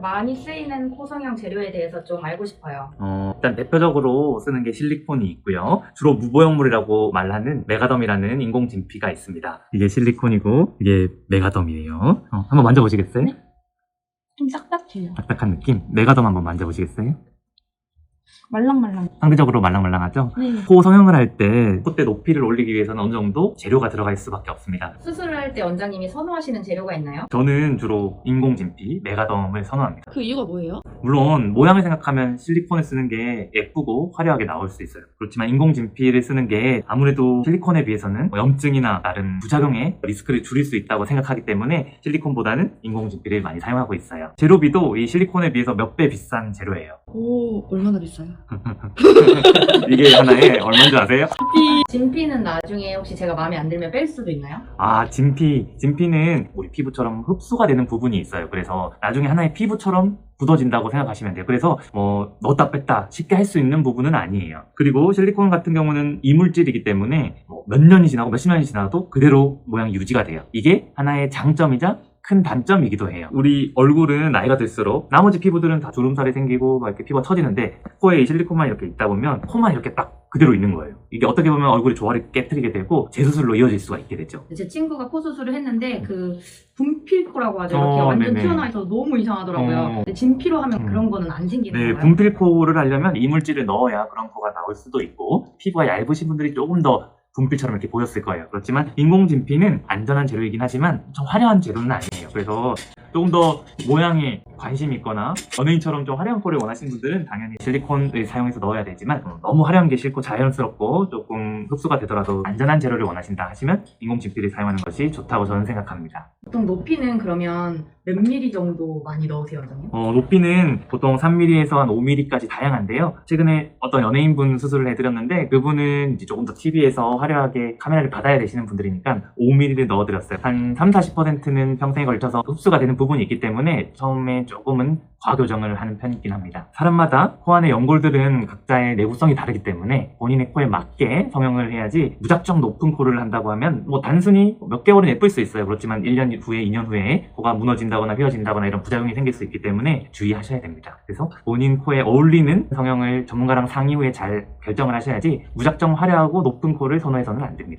많이 쓰이는 코 성형 재료에 대해서 좀 알고 싶어요. 어, 일단 대표적으로 쓰는 게 실리콘이 있고요. 주로 무보형물이라고 말하는 메가덤이라는 인공 진피가 있습니다. 이게 실리콘이고 이게 메가덤이에요. 어, 한번 만져보시겠어요? 네. 좀 딱딱해요. 딱딱한 느낌. 메가덤 한번 만져보시겠어요? 말랑말랑. 상대적으로 말랑말랑하죠? 네. 코 성형을 할 때 콧대 높이를 올리기 위해서는 어느 정도 재료가 들어갈 수밖에 없습니다. 수술을 할 때 원장님이 선호하시는 재료가 있나요? 저는 주로 인공 진피, 메가덤을 선호합니다. 그 이유가 뭐예요? 물론 모양을 생각하면 실리콘을 쓰는 게 예쁘고 화려하게 나올 수 있어요. 그렇지만 인공 진피를 쓰는 게 아무래도 실리콘에 비해서는 뭐 염증이나 다른 부작용의 리스크를 줄일 수 있다고 생각하기 때문에 실리콘보다는 인공 진피를 많이 사용하고 있어요. 재료비도 이 실리콘에 비해서 몇 배 비싼 재료예요. 오, 얼마나 비싸요? 이게 하나에 얼마인 줄 아세요? 진피는 나중에 혹시 제가 마음에 안 들면 뺄 수도 있나요? 아, 진피. 진피는 우리 피부처럼 흡수가 되는 부분이 있어요. 그래서 나중에 하나의 피부처럼 굳어진다고 생각하시면 돼요. 그래서 뭐 넣었다 뺐다 쉽게 할 수 있는 부분은 아니에요. 그리고 실리콘 같은 경우는 이물질이기 때문에 뭐 몇 년이 지나고 몇십 년이 지나도 그대로 모양이 유지가 돼요. 이게 하나의 장점이자 큰 단점이기도 해요. 우리 얼굴은 나이가 들수록 나머지 피부들은 다 주름살이 생기고 막 이렇게 피부가 처지는데 코에 이 실리콘만 이렇게 있다 보면 코만 이렇게 딱 그대로 있는 거예요. 이게 어떻게 보면 얼굴의 조화를 깨뜨리게 되고 재수술로 이어질 수가 있게 되죠. 제 친구가 코 수술을 했는데 그 분필코라고 하죠. 이렇게 어, 완전 네네. 튀어나와 있어서 너무 이상하더라고요. 어. 근데 진피로 하면 음. 그런 거는 안 생기는 네, 거예요? 분필코를 하려면 이물질을 넣어야 그런 코가 나올 수도 있고 피부가 얇으신 분들이 조금 더 분필처럼 이렇게 보였을 거예요. 그렇지만 인공진피는 안전한 재료이긴 하지만 좀 화려한 재료는 아니에요. 그래서 조금 더 모양에 관심이 있거나 연예인처럼 좀 화려한 코를 원하시는 분들은 당연히 실리콘을 사용해서 넣어야 되지만 음, 너무 화려한 게 싫고 자연스럽고 조금 흡수가 되더라도 안전한 재료를 원하신다 하시면 인공진피를 사용하는 것이 좋다고 저는 생각합니다. 보통 높이는 그러면 몇 미리 정도 많이 넣으세요, 원장님? 어, 높이는 보통 3mm에서 한 5mm까지 다양한데요. 최근에 어떤 연예인분 수술을 해드렸는데 그분은 이제 조금 더 TV에서 화려하게 카메라를 받아야 되시는 분들이니까 5mm를 넣어드렸어요. 한 3, 40%는 평생에 걸쳐서 흡수가 되는 부분이 있기 때문에 처음에 조금은 과교정을 하는 편이긴 합니다. 사람마다 코 안의 연골들은 각자의 내구성이 다르기 때문에 본인의 코에 맞게 성형을 해야지 무작정 높은 코를 한다고 하면 뭐 단순히 몇 개월은 예쁠 수 있어요. 그렇지만 1년 후에 2년 후에 코가 무너진다거나 휘어진다거나 이런 부작용이 생길 수 있기 때문에 주의하셔야 됩니다. 그래서 본인 코에 어울리는 성형을 전문가랑 상의 후에 잘 결정을 하셔야지 무작정 화려하고 높은 코를 선호해서는 안 됩니다.